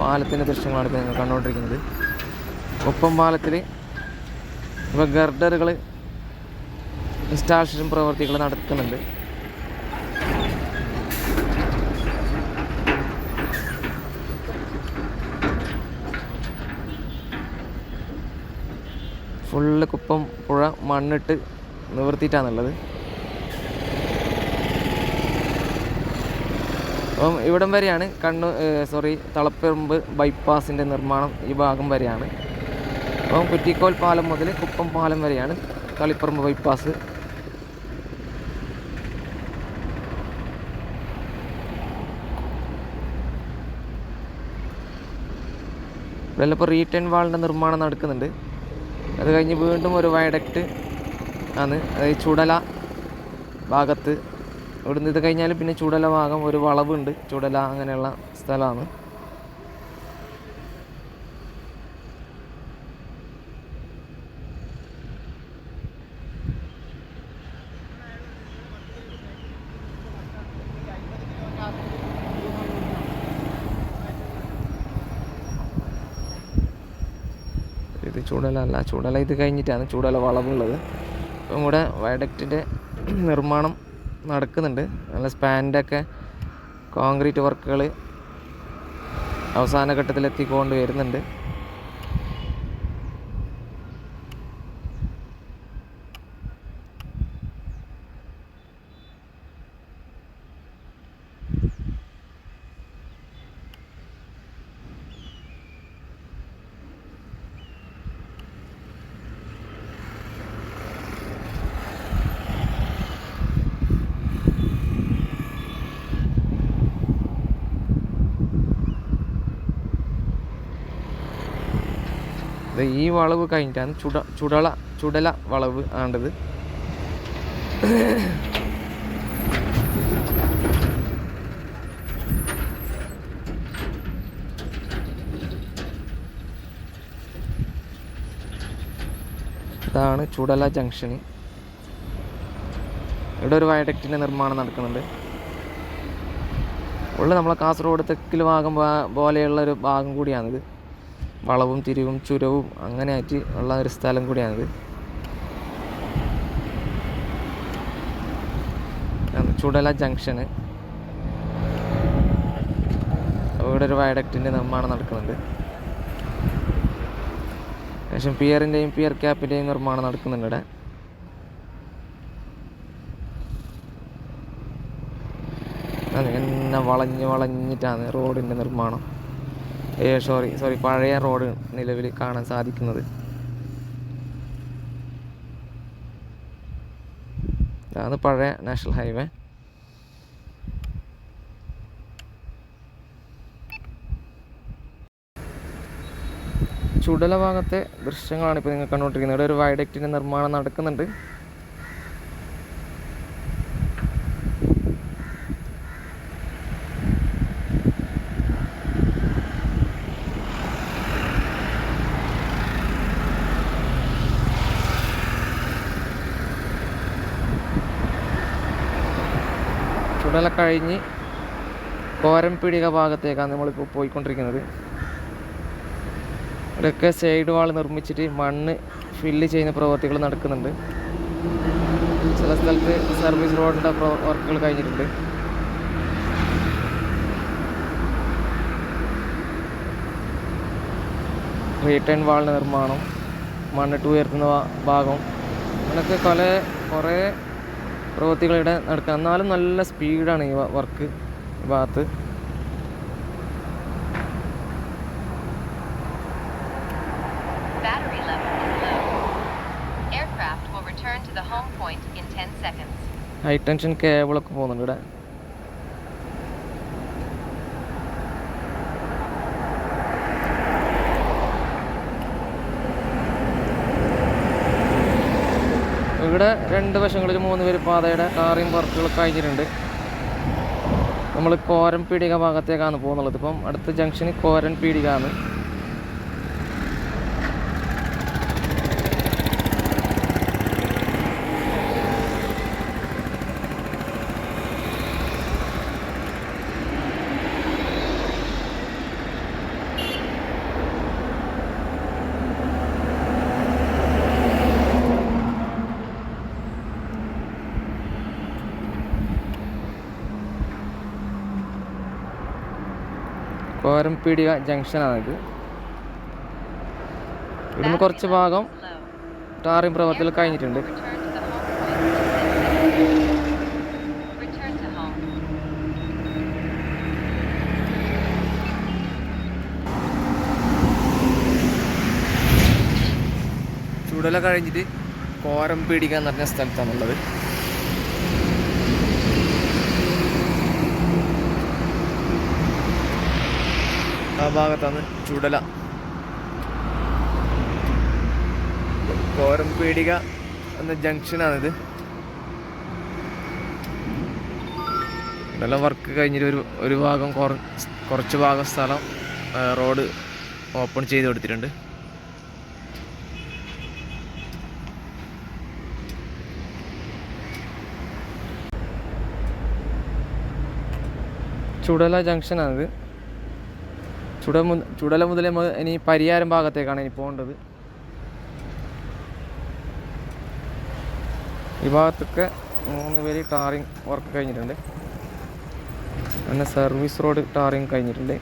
പാലത്തിന്റെ ദൃശ്യങ്ങളാണ് ഇപ്പോൾ നിങ്ങൾ കണ്ടുകൊണ്ടിരിക്കുന്നത്. ഒപ്പം പാലത്തിൽ ഇപ്പോൾ ഗർഡറുകൾ ഇൻസ്റ്റാളേഷൻ പ്രവർത്തികൾ നടക്കുന്നുണ്ട്. ഫുള്ള് കുപ്പം പുഴ മണ്ണിട്ട് നിവർത്തിയിട്ടാണുള്ളത്. അപ്പം ഇവിടം വരെയാണ് കണ്ണൂർ സോറി തളപ്പറമ്പ് ബൈപ്പാസിന്റെ നിർമ്മാണം ഈ ഭാഗം വരെയാണ്. അപ്പം കുറ്റിക്കോൽ പാലം മുതൽ കുപ്പം പാലം വരെയാണ് തളിപ്പറമ്പ് ബൈപ്പാസ് ഇവിടെ ഇപ്പോൾ റീറ്റേൺ വാളിന്റെ നിർമ്മാണം നടക്കുന്നുണ്ട്. അത് കഴിഞ്ഞ് വീണ്ടും ഒരു വയഡക്റ്റ് ആണ് ചുടല ഭാഗത്ത് ഇവിടുന്ന് ഇത് കഴിഞ്ഞാൽ പിന്നെ ചുടല ഭാഗം ഒരു വളവുണ്ട്. ചുടല അങ്ങനെയുള്ള സ്ഥലമാണ്. ഇത് ചൂടല അല്ല ചൂടല ഇത് കഴിഞ്ഞിട്ടാണ് ചൂടല വളവുള്ളത്. ഇവിടെ വയഡക്റ്റിന്റെ നിർമ്മാണം നടക്കുന്നുണ്ട്. നല്ല സ്പാൻഡൊക്കെ കോൺക്രീറ്റ് വർക്കുകൾ അവസാന ഘട്ടത്തിലെത്തിക്കൊണ്ട് വരുന്നുണ്ട് ഈ വളവ് കഴിഞ്ഞിട്ടാണ് ചുട ചുടല ചുടല വളവ് ആണ്ടത്. ഇതാണ് ചുടല ജംഗ്ഷന്. ഇവിടെ ഒരു വയഡക്റ്റിന്റെ നിർമ്മാണം നടക്കുന്നുണ്ട്. ഉള്ള നമ്മളെ കാസർഗോഡ് തെക്കിൽ ഭാഗം പോലെയുള്ള ഒരു ഭാഗം കൂടിയാണിത്. വളവും തിരിവും ചുരവും അങ്ങനെ ആയിട്ട് ഉള്ള ഒരു സ്ഥലം കൂടിയാണിത്. ചുടല ജംഗ്ഷന്. ഇവിടെ ഒരു വയഡക്റ്റിന്റെ നിർമ്മാണം നടക്കുന്നുണ്ട്. ശേഷം പിയറിന്റെയും പിയർ ക്യാപ്പിന്റെയും നിർമ്മാണം നടക്കുന്നുണ്ട് ഇവിടെ. അങ്ങനെ വളഞ്ഞ് വളഞ്ഞിട്ടാണ് റോഡിന്റെ നിർമ്മാണം. സോറി സോറി പഴയ റോഡ് നിലവിൽ കാണാൻ സാധിക്കുന്നത്. അതാണ് പഴയ നാഷണൽ ഹൈവേ. ചുടല ഭാഗത്തെ ദൃശ്യങ്ങളാണ് ഇപ്പോൾ നിങ്ങൾ കണ്ടുകൊണ്ടിരിക്കുന്നത്. ഇവിടെ ഒരു വയഡക്റ്റിന്റെ നിർമ്മാണം നടക്കുന്നുണ്ട്. ചുടല കഴിഞ്ഞ് കോരംപിടിക ഭാഗത്തേക്കാണ് നമ്മളിപ്പോൾ പോയിക്കൊണ്ടിരിക്കുന്നത്. ഇവിടെയൊക്കെ സൈഡ് വാൾ നിർമ്മിച്ചിട്ട് മണ്ണ് ഫില്ല് ചെയ്യുന്ന പ്രവർത്തികൾ നടക്കുന്നുണ്ട്. ചില സ്ഥലത്ത് സർവീസ് റോഡിന്റെ വർക്കുകൾ കഴിഞ്ഞിട്ടുണ്ട്. റീട്ടേൺ വാളിന്റെ നിർമ്മാണം മണ്ണിട്ട് ഉയർത്തുന്ന ഭാഗം അങ്ങനെയൊക്കെ കുറേ പ്രവൃത്തികൾ നടക്കുക. എന്നാലും നല്ല സ്പീഡാണ് ഈ വർക്ക് ഭാഗത്ത്. ഹൈ ടെൻഷൻ കേബിളൊക്കെ പോകുന്നുണ്ട് ഇവിടെ. ഇവിടെ രണ്ട് വശങ്ങളിൽ മൂന്ന് പേര് പാതയുടെ കാറിയും വർക്കുകളൊക്കെ കഴിഞ്ഞിട്ടുണ്ട്. നമ്മൾ കോരൻ പീടിക ഭാഗത്തേക്കാണ് പോകുന്നുള്ളത്. ഇപ്പം അടുത്ത ജംഗ്ഷന് കോരൻ പീടിക ആണ് കോരംപീടിക ജംഗ്ഷനാണിത് ഇവിടുന്ന് കുറച്ച് ഭാഗം. ടാറിംഗ് പ്രവർത്തനം കഴിഞ്ഞിട്ടുണ്ട്. ചുടല കഴിഞ്ഞിട്ട് കോരംപീടിക എന്ന് പറഞ്ഞ സ്ഥലത്താണുള്ളത് ആ ഭാഗത്താണ് ചുടല. കോരംപീടിക എന്ന ജംഗ്ഷനാണിത്. ഇതെല്ലാം വർക്ക് കഴിഞ്ഞിട്ട് ഒരു ഒരു ഭാഗം കുറ- കുറച്ച് ഭാഗം സ്ഥലം റോഡ് ഓപ്പൺ ചെയ്ത് കൊടുത്തിട്ടുണ്ട്. ചുടല ജംഗ്ഷനാണിത്. ചുട ചുടല മുതൽ ഇനി പരിയാരം ഭാഗത്തേക്കാണ് ഇനി പോകേണ്ടത്. ഈ ഭാഗത്തൊക്കെ മൂന്ന് പേര് ടാറിങ് വർക്ക് കഴിഞ്ഞിട്ടുണ്ട്. അങ്ങനെ സർവീസ് റോഡ് ടാറിങ് കഴിഞ്ഞിട്ടുണ്ട്.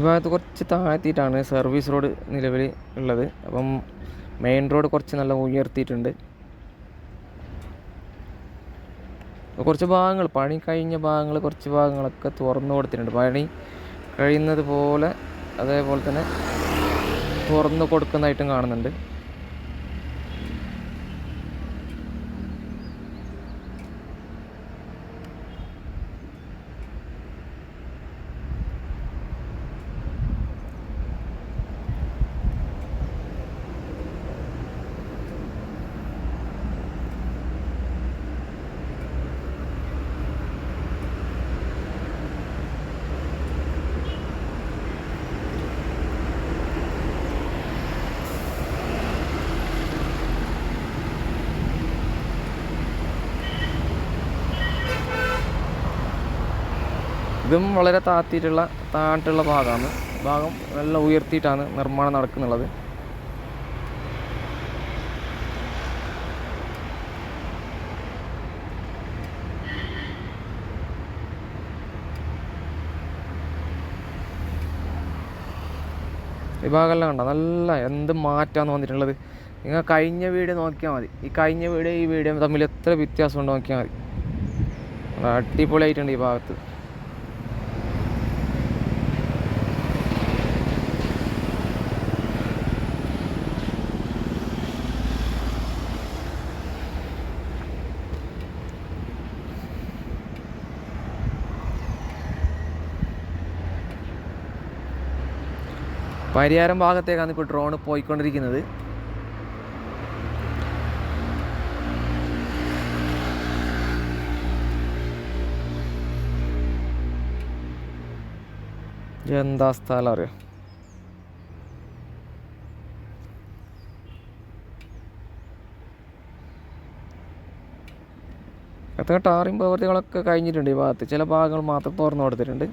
ഈ ഭാഗത്ത് കുറച്ച് താഴ്ത്തിയിട്ടാണ് സർവീസ് റോഡ് നിലവിൽ ഉള്ളത്. അപ്പം മെയിൻ റോഡ് കുറച്ച് നല്ല ഉയർത്തിയിട്ടുണ്ട്. കുറച്ച് ഭാഗങ്ങൾ പണി കഴിഞ്ഞ ഭാഗങ്ങൾ കുറച്ച് ഭാഗങ്ങളൊക്കെ തുറന്നു കൊടുത്തിട്ടുണ്ട്. പണി കഴിയുന്നത് പോലെ അതേപോലെ തന്നെ തുറന്നു കൊടുക്കുന്നതായിട്ടും കാണുന്നുണ്ട്. ഇതും വളരെ താത്തിയിട്ടുള്ള താഴ്ത്തുള്ള ഭാഗമാണ്. ഭാഗം നല്ല ഉയർത്തിയിട്ടാണ് നിർമ്മാണം നടക്കുന്നുള്ളത്. ഈ ഭാഗമെല്ലാം കണ്ട? നല്ല എന്ത് മാറ്റമാണ് വന്നിട്ടുള്ളത്. നിങ്ങൾ കഴിഞ്ഞ വീഡിയോ നോക്കിയാൽ മതി. ഈ കഴിഞ്ഞ വീഡിയോ ഈ വീഡിയോ തമ്മിൽ എത്ര വ്യത്യാസമുണ്ട് നോക്കിയാൽ മതി. അടിപൊളിയായിട്ടുണ്ട് ഈ ഭാഗത്ത്. പരിയാരം ഭാഗത്തേക്കാണ് ഇപ്പോൾ ഡ്രോൺ പോയിക്കൊണ്ടിരിക്കുന്നത്. എന്താ സ്ഥലം അറിയാം? അത്ര ടാറിങ് പ്രവൃത്തികളൊക്കെ കഴിഞ്ഞിട്ടുണ്ട് ഈ ഭാഗത്ത്. ചില ഭാഗങ്ങൾ മാത്രം തുറന്നു കൊടുത്തിട്ടുണ്ട്.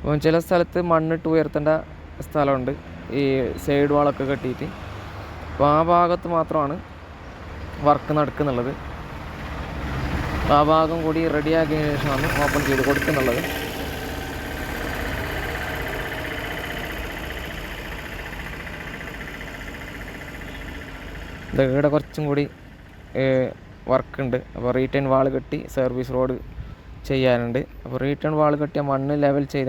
അപ്പം ചില സ്ഥലത്ത് മണ്ണിട്ട് ഉയർത്തേണ്ട സ്ഥലമുണ്ട്. ഈ സൈഡ് വാളൊക്കെ കെട്ടിയിട്ട്. അപ്പോൾ ആ ഭാഗത്ത് മാത്രമാണ് വർക്ക് നടക്കുന്നുള്ളത്. ആ ഭാഗം കൂടി റെഡിയാക്കിയതിന് ശേഷമാണ് ഓപ്പൺ ചെയ്ത് കൊടുക്കുന്നുള്ളത്. ഇവിടെ കുറച്ചും കൂടി വർക്കുണ്ട് അപ്പോൾ റീറ്റേൺ വാൾ കെട്ടി സർവീസ് റോഡ് ചെയ്യാനുണ്ട്. അപ്പോൾ റീട്ടേൺ വാൾ കെട്ടിയ മണ്ണ് ലെവൽ ചെയ്ത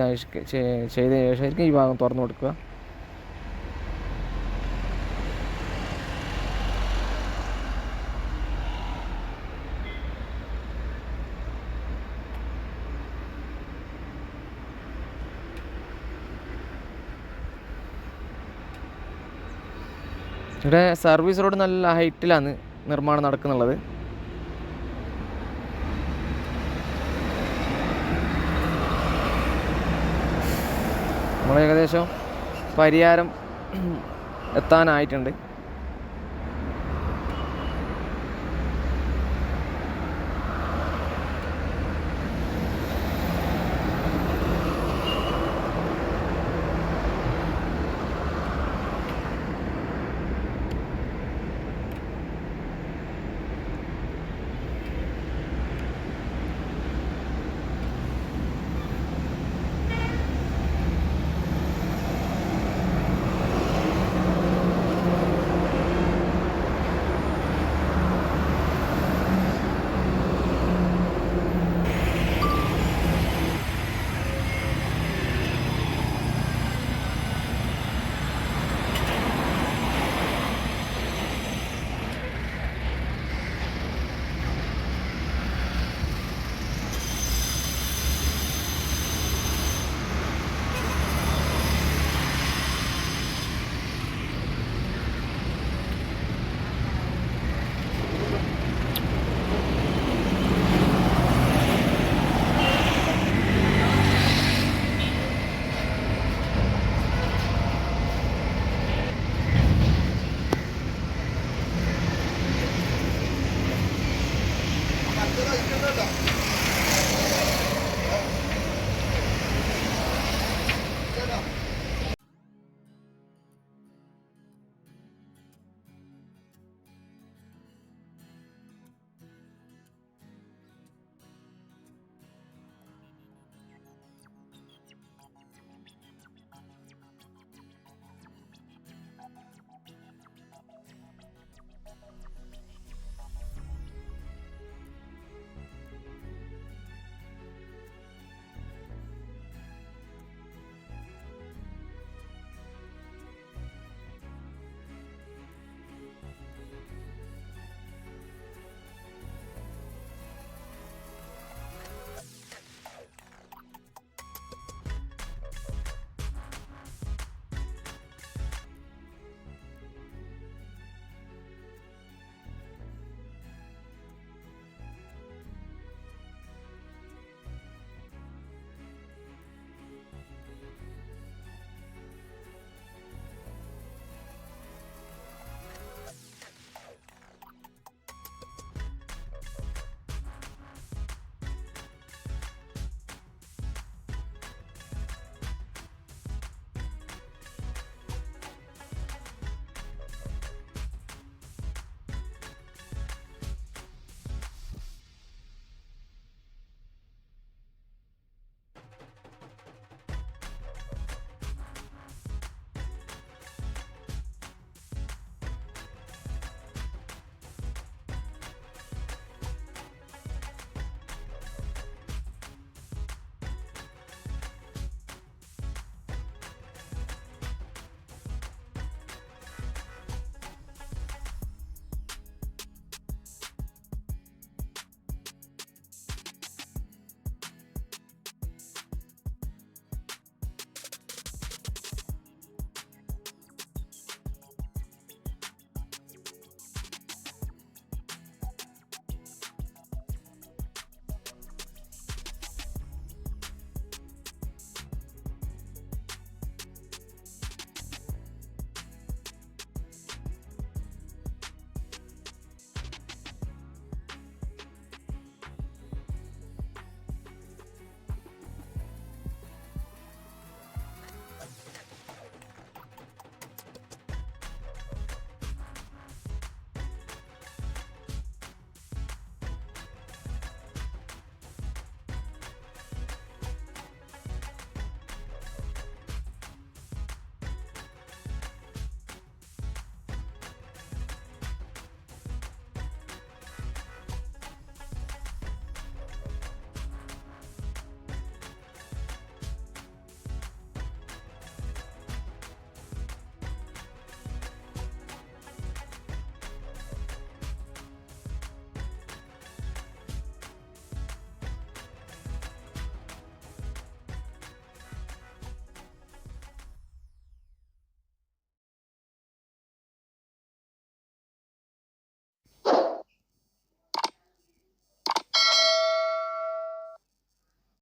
ചെയ്ത ശേഷമായിരിക്കും ഈ ഭാഗം തുറന്നു കൊടുക്കുക. ഇവിടെ സർവീസ് റോഡ് നല്ല ഹൈറ്റിലാണ് നിർമ്മാണം നടക്കുന്നുള്ളത്. നമ്മൾ ഏകദേശം പരിയാരം എത്താനായിട്ടുണ്ട്.